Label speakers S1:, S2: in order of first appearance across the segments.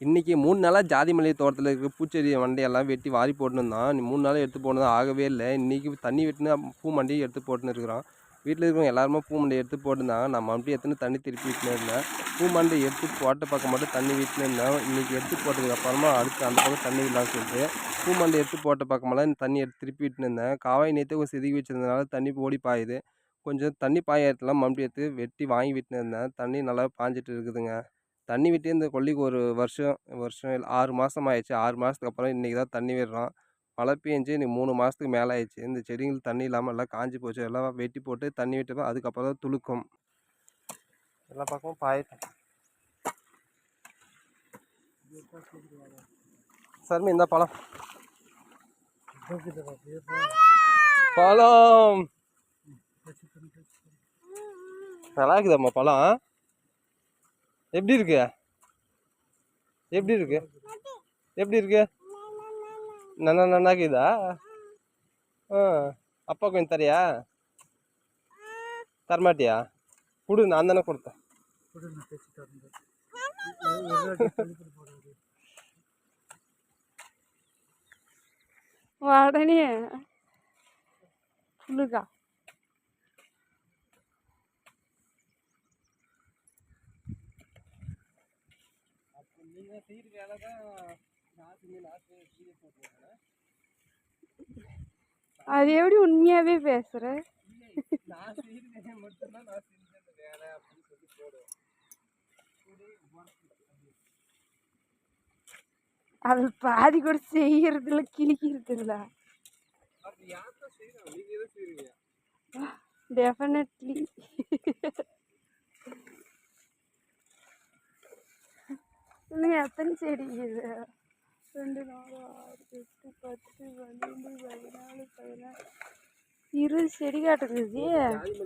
S1: இன்றைக்கி மூணு நாளாக ஜாதி மல்லிகை தோட்டத்தில் இருக்க பூச்செடி மண்டையெல்லாம் வெட்டி வாரி போட்டுன்னு மூணு நாளாக எடுத்து போனது ஆகவே இல்லை. இன்றைக்கி தண்ணி வெட்டினா பூ மண்டையை எடுத்து போட்டுன்னு இருக்கிறான் வீட்டில் இருக்கிறவங்க எல்லாருமே பூ மண்டையை எடுத்து போட்டுருந்தாங்க நான் மறுபடியும் எத்தனை தண்ணி திருப்பி விட்டுனே இருந்தேன் பூ மண்டை எடுத்து போட்ட பக்கம் மட்டும் தண்ணி விட்டுனே இருந்தேன் இன்றைக்கி எடுத்து போட்டதுக்கு அப்புறமா அடுத்து அந்த பக்கம் தண்ணி இல்லாமல் சொல்லிட்டு பூ மண்டை எடுத்து போட்ட பக்கமெல்லாம் தண்ணி எடுத்து திருப்பி விட்டுன்னு இருந்தேன் காவாய் நேற்று கொஞ்சம் செதுக்கி வச்சிருந்தனால தண்ணி ஓடி பாயுது. கொஞ்சம் தண்ணி பாய இடத்துல மறுபடியும் எடுத்து வெட்டி வாங்கி விட்டுன்னு இருந்தேன் தண்ணி நல்லா பாஞ்சிட்டு இருக்குதுங்க. தண்ணி விட்டு இந்த கொல்லிக்கு ஒரு வருஷம் வருஷம் இல்லை ஆறு மாதம் ஆயிடுச்சு. ஆறு மாதத்துக்கு அப்புறம் இன்றைக்கி தான் தண்ணி விடுறோம். மழை பெஞ்சு இன்னைக்கு மூணு மாதத்துக்கு மேலே ஆயிடுச்சு. இந்த செடிங்களுக்கு தண்ணி இல்லாமல் எல்லாம் காஞ்சி போச்சு. எல்லாம் வெட்டி போட்டு தண்ணி விட்டு அதுக்கப்புறம் தான் துளுக்கும். எல்லா பக்கமும் பாயிட்டோம். சர்மி இந்த பழம். பழம். நல்லா இருக்குதாம்மா பழம். எப்படி இருக்கு? எப்படி இருக்கு? எப்படி இருக்கு? நன்னா நன்னாக்குதா ஆ அப்பா கொஞ்சம் தரியா தரமாட்டியா? கொடு நான் தானே கொடுத்தேன்.
S2: உடனே புழுகா
S1: நீங்கள் செய்கிற வேலை தான் செஞ்சு நான் வீடியோ போட்டுருக்கேன்
S2: அது எப்படி உண்மையாவே பேசுற?
S1: நான் செய்கிற வேலை மட்டும்தான் நான் செஞ்ச அந்த வேலை அப்படின்னு சொல்லி போடுவேன்
S2: அது பாதி கூட செய்யறதுல கிழிக்கிறது இல்ல
S1: அப்படி யார் தான் செய்கிறாங்க நீங்கள் தான் செய்கிறீங்க
S2: டெஃபினெட்லி இல்லைங்க எத்தனை செடி இது? ரெண்டு நாலு ஆறு எட்டு பத்து பன்னெண்டு பதினாலு பதினாறு. இருபது செடி காட்டுக்குது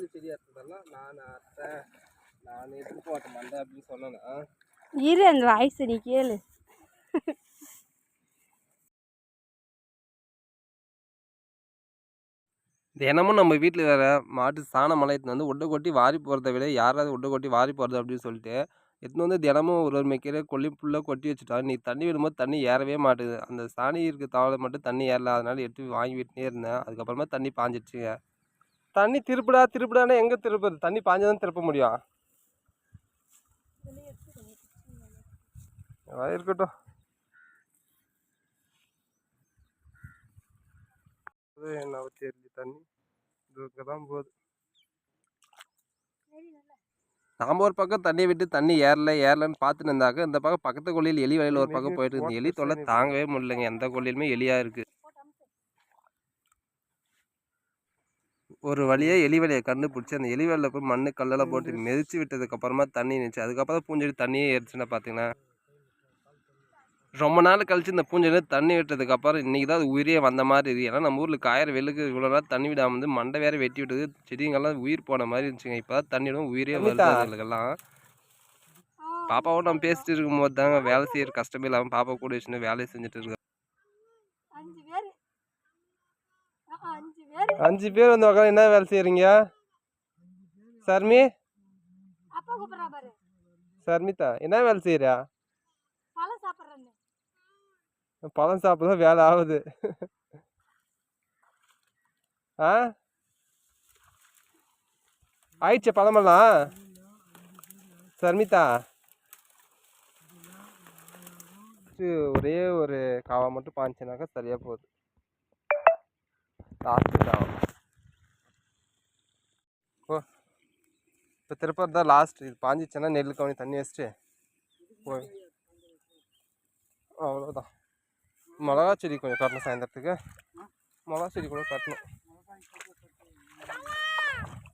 S1: செடியாக இருந்ததெல்லாம் நான் அறுத்தேன் நான் எடுத்து போட்ட மண்டை அப்படின்னு சொன்னேன்னா
S2: இரு அந்த வாய்ஸ் நீ கேளு.
S1: தினமும் நம்ம வீட்டில் வேற மாட்டு சாண மலையத்துன்னு வந்து உட்டை கொட்டி வாரி போகிறத விட யாராவது உட்டை கொட்டி வாரி போகிறது அப்படின்னு சொல்லிட்டு எடுத்துன்னு வந்து தினமும் ஒரு ஒரு மெக்கீரை கொல்லி ஃபுல்லாக கொட்டி வச்சுட்டா நீ தண்ணி விடும்போது தண்ணி ஏறவே மாட்டுது. அந்த சாணி இருக்க தவளை மட்டும் தண்ணி ஏறல அதனால் எடுத்து வாங்கி விட்டுனே இருந்தேன். அதுக்கப்புறமா தண்ணி பாஞ்சிடுச்சுங்க. தண்ணி திருப்பிடா திருப்பிடான்னா எங்கே திருப்புறது? தண்ணி பாஞ்சாதான் திருப்ப முடியும். இருக்கட்டும். என்ன தெரியல தண்ணி? இதுக்கு தான் போகுது. நாம் ஒரு பக்கம் தண்ணியை விட்டு தண்ணி ஏறல ஏறலன்னு பார்த்துட்டு இருந்தாக்க இந்த பக்கம் பக்கத்து கொல்லியில் எலி வழியில் ஒரு பக்கம் போயிட்டு இருந்து எலி தொல்லை தாங்கவே முடியலைங்க. எந்த கொல்லியிலுமே எலியாக இருக்குது ஒரு வழியே எலி வழியை கண்டுபிடிச்சி அந்த எலி வழியில் போய் மண்ணு கல்லெல்லாம் போட்டு மிதிச்சு விட்டதுக்கு அப்புறமா தண்ணி நின்றுச்சு அதுக்கப்புறம் பூஞ்செடி தண்ணியே ஏறிச்சுன்னா பார்த்தீங்கன்னா ரொம்ப நாள் கழிச்சு இந்த பூஞ்செடி தண்ணி விட்டதுக்கு அப்புறம் இன்றைக்கி தான் அது உயிரே வந்த மாதிரி இருக்குது. ஏன்னா நம்ம ஊரில் காயிற வெள்ளுக்கு இவ்வளோ நாள் தண்ணி விடாமல் வந்து மண்டை வேற வெட்டி விட்டது. செடிங்கெல்லாம் உயிர் போன மாதிரி இருந்துச்சுங்க. இப்போ தான் தண்ணி விடும் உயிரே வருது அதுகளுக்கெல்லாம் பாப்பாவோட நம்ம பேசிட்டு இருக்கும்போது தாங்க வேலை செய்யற கஷ்டமே இல்லாமல் பாப்பா கூட வச்சுன்னு வேலையை செஞ்சுட்டு இருக்கேன்
S2: அஞ்சு பேர்.
S1: வந்து உட்காந்து என்ன வேலை செய்கிறீங்க சர்மி?
S2: அப்பா கூப்பிட்றா பாரு.
S1: சர்மிதா என்ன வேலை செய்கிறா
S2: பழம் சாப்பிட்றேன்னு
S1: சாப்பிட வேலை ஆகுது. ஆ? ஆயிடுச்சு பழமெல்லாம்? சர்மிதா. ஒரே ஒரு காவா மட்டும் பாஞ்சினாக்கா சரியாக போகுது. லாஸ்ட்டு காவா. ஓ. இப்போ திருப்பூர் தான் லாஸ்ட் இது பாஞ்சிச்சுன்னா நெல் கவனி தண்ணி வச்சுட்டு போய் அவ்வளோதான் மிளகா செடி கொஞ்சம் கட்டணும் சாயந்தரத்துக்கு. மிளகா செடி கூட கட்டணும்.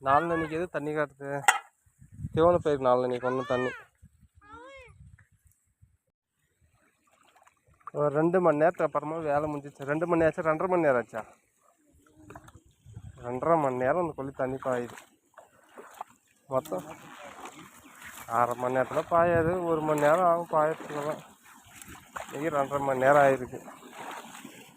S1: நாலு எது தண்ணி காட்டுது தேவன பயிர் நாலு நன்னைக்கு ஒன்றும் தண்ணி. ஒரு ரெண்டு மணி நேரத்துக்கு அப்புறமா வேலை முடிஞ்சிச்சு ரெண்டு மணி ஆச்சா ரெண்டரை மணி நேரம் ஆச்சா ரெண்டரை மணி நேரம் அந்த கொல்லி தண்ணி பாயுது. மொத்தம் அரை மணி நேரத்தில் பாயாது. ஒரு மணி நேரம் ஆகும் பாயறதுக்கெல்லாம். இன்னைக்கு ரெண்டரை மணி நேரம் ஆயிருக்கு.